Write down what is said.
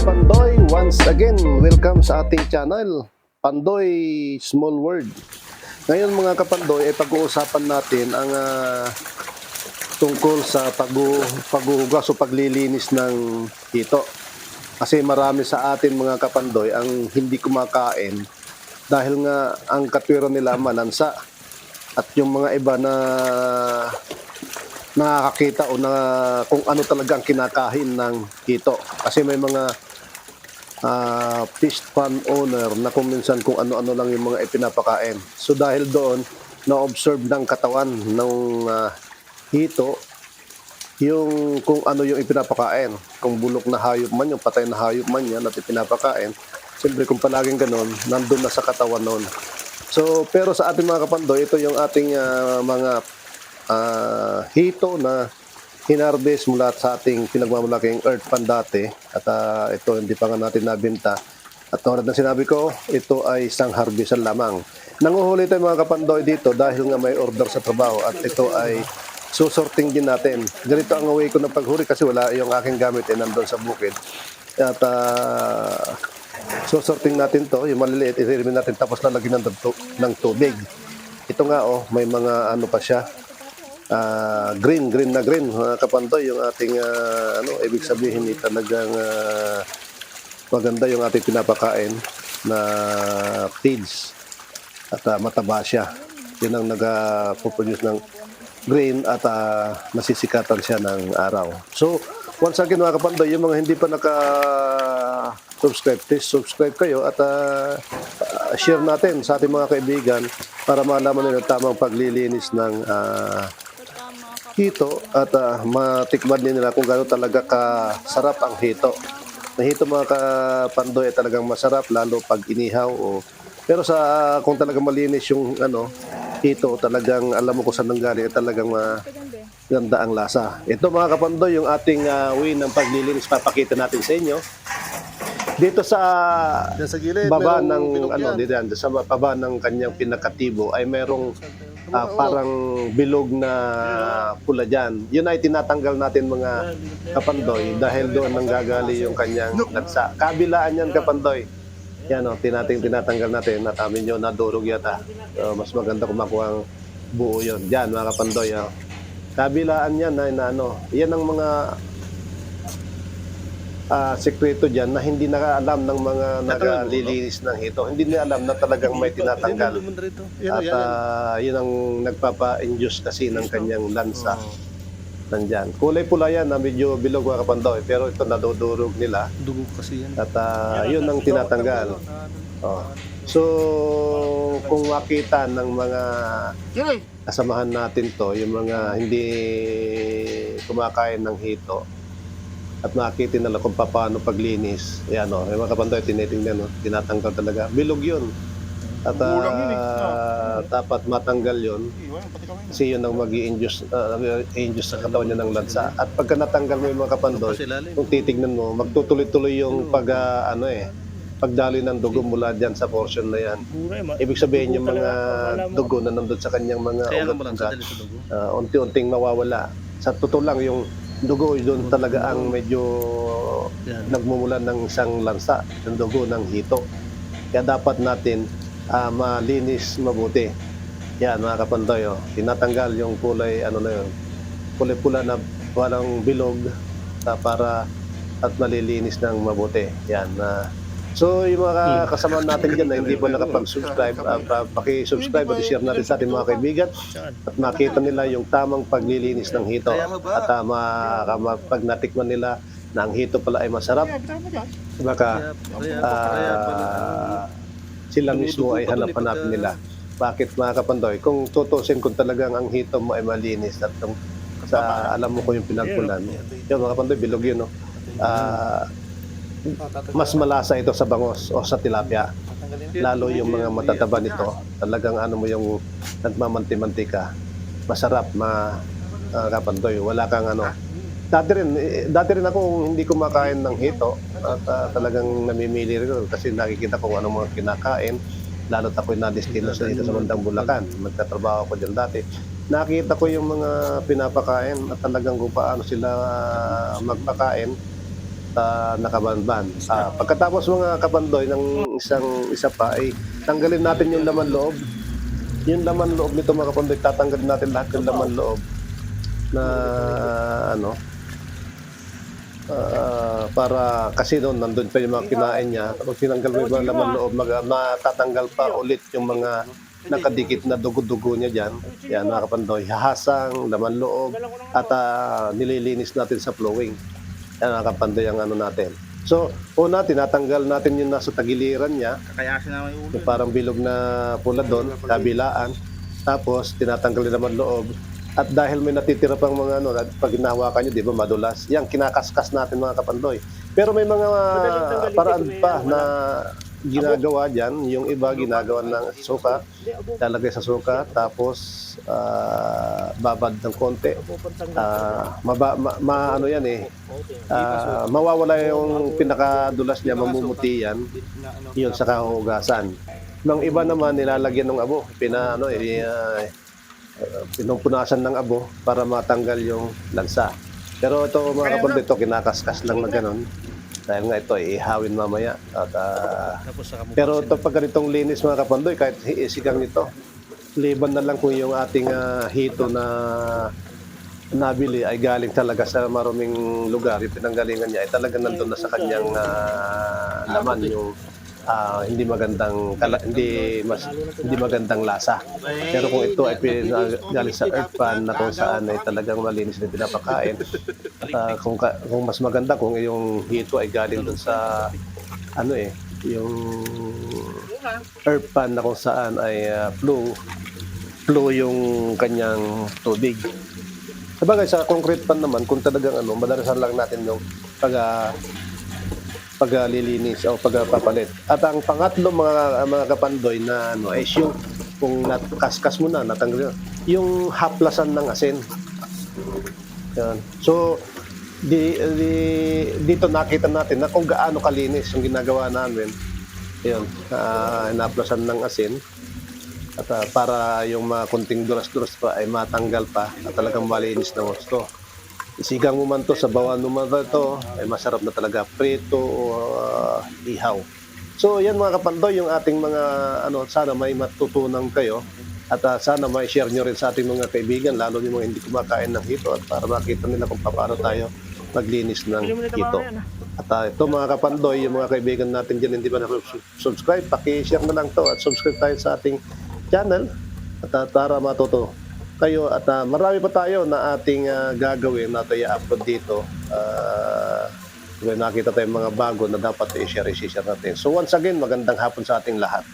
Kapandoy, once again, welcome sa ating channel, Pandoy Small World. Ngayon mga Kapandoy, ay pag-uusapan natin ang ah, tungkol sa pag- paghuhugas o paglilinis ng hito. Kasi marami sa atin mga Kapandoy ang hindi kumakain dahil nga ang katwiro nila manansa. At yung mga iba na nakakakita o na kung ano talaga ang kinakain ng hito. Kasi may mga ah, fish pond owner na kung minsan kung ano-ano lang yung mga ipinapakain. So dahil doon, na-observe ng katawan ng ah, hito yung kung ano yung ipinapakain. Kung bulok na hayop man, yung patay na hayop man yan at ipinapakain. Siyempre kung palaging ganun, nandun na sa katawan nun. So, pero sa ating mga kapandoy, ito yung ating ah, mga ah, hito na hinarvest mula sa ating pinagmamalaking earth pan dati. At ah, ito hindi pa nga natin nabenta. At tulad ng sinabi ko, ito ay isang harvestan lamang. Nanguhuli tayo mga kapandoy dito dahil nga may order sa trabaho at ito ay susorting din natin. Ganito ang way ko ng paghuri kasi wala yung aking gamit ay nandun sa bukid. At ah, susorting natin to, yung maliliit, isirimin natin tapos lalagyan ng, ng tubig. Ito nga oh, may mga ano pa siya, ah, green, green na green, mga kapandoy, yung ating, ah, ano, ibig sabihin ni talagang ah, maganda yung ating pinapakain na feeds at ah, mataba siya. Yun ang nag-produce ng green at ah, nasisikatan siya ng araw. So, once again mga kapandoy, yung mga hindi pa naka-subscribe, please subscribe kayo at ah, share natin sa ating mga kaibigan para malaman nila tamang paglilinis ng ah, hito at ah, matikman din nila kung gaano talaga kasarap ang hito. Ang hito mga kapandoy ay talagang masarap lalo pag inihaw o pero sa kung talagang malinis yung ano hito talagang alam mo kung saan nanggaling talagang maganda ang lasa. Ito mga kapandoy yung ating ah, way ng paglilinis papakita natin sa inyo. Dito sa Yan sa gilid, baba merong ng bilog ano yan. dito yan, sa baba ng kanyang pinakatibo ay merong ah, parang bilog na pula dyan. Yun ay tinatanggal natin mga kapandoy dahil doon nang gagali yung kanyang lansa. Kabilaan yan kapandoy. Yan o, tinating tinatanggal natin at amin yun nadurog yata. So, mas maganda kung makuha ang buo yun. Diyan mga kapandoy. Oh. Kabilaan yan na, na ano. Yan ang mga ah, sekreto dyan na hindi nakaalam ng mga nagalilinis ng hito. Hindi nila alam na talagang may tinatanggal. At ah, yun ang nagpapa-induce kasi ng kanyang lansa. Nandyan. Kulay pula yan na medyo bilog mga kapandoy. Pero ito nadudurog nila. Dugo kasi yan. At ah, yun ang tinatanggal. Oh. So, kung makita ng mga kasamahan natin to, yung mga hindi kumakain ng hito, at makita nila kung paano paglinis. Yan o, yung mga kapandoy, tinitingnan o, tinatanggal talaga. Bilog yun. At ah, dapat matanggal yun kasi yun ang mag induce induce sa katawan niya ng lansa. At pagka natanggal mo yung mga kapandoy, kung titignan mo, magtutuloy-tuloy yung pag, ah, ano eh, pagdaloy ng dugo mula dyan sa portion na yan. Ibig sabihin yung mga dugo na nandun sa kanyang mga Kaya nga ugat malang ugat, sa sa dugo. ah, unti-unting mawawala. Sa totoo lang, yung dugo doon talaga ang medyo Yan. nagmumula ng isang lansa, yung dugo ng hito. Kaya dapat natin ah, malinis mabuti. Yan mga kapandoy, oh. tinatanggal yung kulay, ano na yun, kulay pula na walang bilog ah, para at malilinis ng mabuti. Yan. na so yung mga kasama natin dyan na hindi pa nakapag-subscribe, uh, paki-subscribe at i-share natin sa ating mga kaibigan at makita nila yung tamang paglilinis ng hito at uh, ma- ma- pag natikman nila na ang hito pala ay masarap baka ah, sila mismo ay hanap-hanapin nila. Bakit mga kapandoy? Kung tutusin kung talagang ang hito mo ay malinis at sa alam mo ko yung pinagpulan mo. Yun mga kapandoy, bilog yun. No? Ah, mas malasa ito sa bangos o sa tilapia. Lalo yung mga matataba nito, talagang ano mo yung nagmamanti-mantika. Masarap, ma ah, kapandoy. Wala kang ano. Dati rin, eh, dati rin ako hindi kumakain ng hito at ah, talagang namimili rin kasi nakikita ko ano mga kinakain. Lalo't ako'y na-destino sa dito sa bandang Bulacan. Magtatrabaho ako dyan dati. Nakita ko yung mga pinapakain at talagang kung paano sila magpakain uh, nakabanban. Ah, pagkatapos mga kapandoy ng isang isa pa ay tanggalin natin yung laman loob. Yung laman loob nito mga kapandoy, tatanggalin natin lahat ng laman loob na ano ah, para kasi doon nandun pa yung mga kinain niya tapos tinanggal mo yung laman loob mag, matatanggal pa ulit yung mga nakadikit na dugo-dugo niya dyan yan mga kapandoy hahasang laman loob at ah, nililinis natin sa flowing yan mga kapandoy ang ano natin so una tinatanggal natin yung nasa tagiliran niya Kakayasin naman yung ulo. yung parang bilog na pula doon, kabilaan. Tapos, tinatanggal din naman loob. At dahil may natitira pang mga ano, pag hinahawakan nyo, di ba, madulas. Yan, kinakaskas natin mga kapandoy. Pero may mga paraan pa na ginagawa dyan. Yung iba, ginagawa ng suka. Lalagay sa suka. Tapos, ah, babad ng konti. Ah, maba, ma, ma- ano yan eh. Ah, mawawala yung pinakadulas niya, mamumuti yan yun sa kahugasan. Nang iba naman nilalagyan ng abo, pina ano eh uh, pinupunasan ng abo para matanggal yung lansa. Pero ito mga kapatid ito kinakaskas lang na ganun. Dahil nga ito ihawin mamaya. At, kamukha. pero ito pag ganitong linis mga kapandoy, kahit isigang nito, liban na lang kung yung ating ah, hito na nabili ay galing talaga sa maruming lugar, yung pinanggalingan niya ay talaga nandun na sa kanyang ah, laman yung ah, hindi magandang kala, hindi mas hindi magandang lasa. Pero kung ito ay pin- ah, galing sa earth pan na kung saan ay talagang malinis na pinapakain, at ah, kung, ka- kung mas maganda kung yung hito ay galing dun sa ano eh, yung earth pan na kung saan ay uh, flow flow yung kanyang tubig. Sabagay sa concrete pan naman, kung talagang ano, madalasan lang natin yung pag ah, paglilinis o pagpapalit. At ang pangatlo mga mga kapandoy na ano is yung kung nakaskas mo na natanggal yun, yung haplasan ng asin. Yan. So di, di, dito nakita natin na kung gaano kalinis yung ginagawa namin. Yun, uh, naplasan ng asin at ah, para yung mga kunting duras-duras pa ay matanggal pa at talagang malinis na gusto. Isigang mo man to, sa bawan mo man to, ay masarap na talaga. Prito o ah, ihaw. So yan mga kapandoy, yung ating mga ano, sana may matutunan kayo. At ah, sana may share nyo rin sa ating mga kaibigan, lalo yung mga hindi kumakain ng hito at para makita nila kung paano tayo maglinis ng hito. At ah, ito mga kapandoy, yung mga kaibigan natin dyan hindi ba na-subscribe, paki-share na lang to at subscribe tayo sa ating channel. At ah, para matuto kayo at ah, marami pa tayo na ating ah, gagawin na tayo upload dito. Uh, nakita tayong mga bago na dapat i-share, i-share natin. So once again, magandang hapon sa ating lahat.